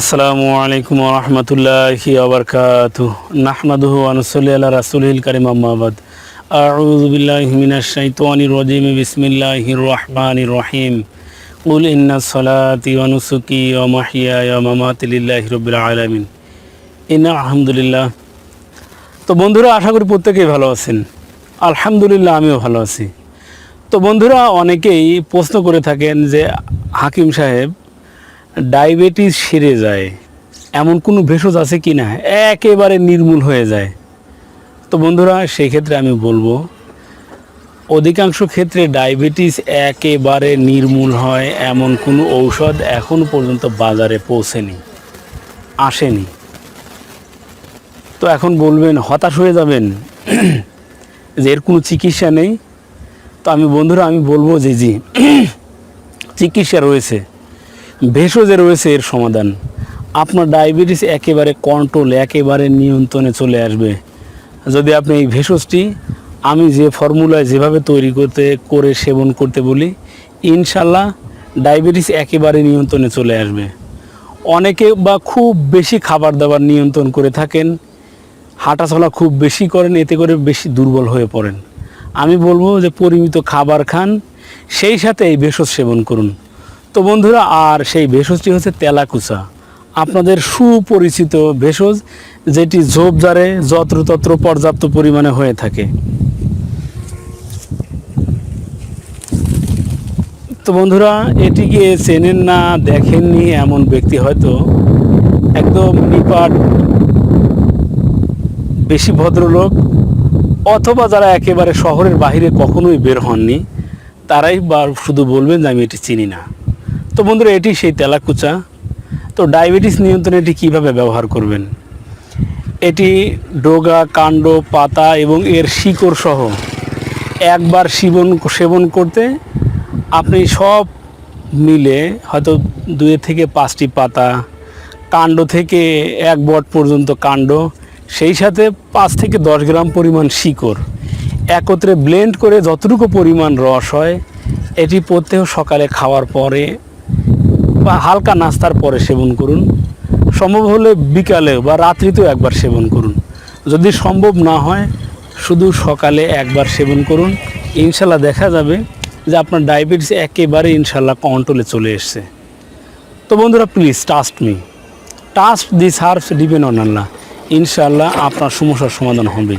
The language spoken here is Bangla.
আসসালামু আলাইকুম রহমতুল্লাহি আবরকাত নাহমাদুহু আনুসল্লি আল্লাহ করিম আম্মাবাদ আউযু বিল্লাহি মিনাশ শাইতানির রাজিম, বিসমিল্লাহির রহমানির রহিম। কুল ইন্না সলাতি ওয়া নুসুকি ওয়া মাহইয়ায়া ওয়া মামাতি লিল্লাহি রাব্বিল আলামিন। ইন্না আলহামদুলিল্লাহ। তো বন্ধুরা, আশা করি প্রত্যেকেই ভালো আছেন। আলহামদুলিল্লাহ, আমিও ভালো আছি। তো বন্ধুরা, অনেকেই প্রশ্ন করে থাকেন যে হাকিম সাহেব ডায়াবেটিস সেরে যায়। এমন কোনো ভেষজ আছে কি না? একেবারে নির্মূল হয়ে যায়। তো বন্ধুরা সেই ক্ষেত্রে আমি বলব, অধিকাংশ ক্ষেত্রে ডায়াবেটিস একেবারে নির্মূল হয়, এমন কোনো ঔষধ এখনও পর্যন্ত বাজারে পৌঁছেনি, আসেনি। তো এখন বলবেন, হতাশ হয়ে যাবেন যে এর কোনো চিকিৎসা নেই। তো আমি বন্ধুরা, আমি বলব যে জি, চিকিৎসা রয়েছে। ভেষজে রয়েছে এর সমাধান। আপনার ডায়াবেটিস একেবারে কন্ট্রোল একেবারে নিয়ন্ত্রণে চলে আসবে। যদি আপনি এই ভেষজটি আমি যে ফর্মুলায় যেভাবে তৈরি করতে, করে সেবন করতে বলি ইনশাল্লাহ ডায়াবেটিস একেবারে নিয়ন্ত্রণে চলে আসবে। অনেকে বা খুব বেশি খাবার দাবার নিয়ন্ত্রণ করে থাকেন, হাঁটাচলা খুব বেশি করেন, এতে করে বেশি দুর্বল হয়ে পড়েন। আমি বলব যে পরিমিত খাবার খান, সেই সাথে এই ভেষজ সেবন করুন। তো বন্ধুরা, আর সেই ভেষজটি হচ্ছে তেলাকুচা। আপনাদের সুপরিচিত ভেষজ, যেটি ঝোপঝাড়ে যত্রতত্র পর্যাপ্ত পরিমাণে হয়ে থাকে। তো বন্ধুরা এটিকে চেনেন না, দেখেননি এমন ব্যক্তি হয়তো। একদম নিপাট, বেশি ভদ্রলোক, অথবা যারা একেবারে শহরের বাইরে কখনোই বের হননি, তারাই বা শুধু বলবেন যে আমি এটি চিনি না। তো বন্ধুরা, এটি সেই তেলাকুচা। তো ডায়াবেটিস নিয়ন্ত্রণে এটি কীভাবে ব্যবহার করবেন? এটি ডোগা, কাণ্ড, পাতা এবং এর শিকড় সহ একবার সেবন সেবন করতে আপনি সব মিলে হয়তো দুই থেকে পাঁচটি পাতা, কাণ্ড থেকে এক বট পর্যন্ত কাণ্ড, সেই সাথে পাঁচ থেকে দশ গ্রাম পরিমাণ শিকড় একত্রে ব্লেন্ড করে যতটুকু পরিমাণ রস হয়, এটি প্রত্যেক সকালে খাওয়ার পরে বা হালকা নাস্তার পরে সেবন করুন। সম্ভব হলে বিকালে বা রাত্রিতেও একবার সেবন করুন। যদি সম্ভব না হয়, শুধু সকালে একবার সেবন করুন। ইনশাল্লাহ দেখা যাবে যে আপনার ডায়াবেটিস একেবারে ইনশাল্লাহ কন্ট্রোলে চলে এসছে। তো বন্ধুরা please trust me trust this herbs depend on আল্লাহ ইনশাল্লাহ আপনার সমস্যার সমাধান হবে।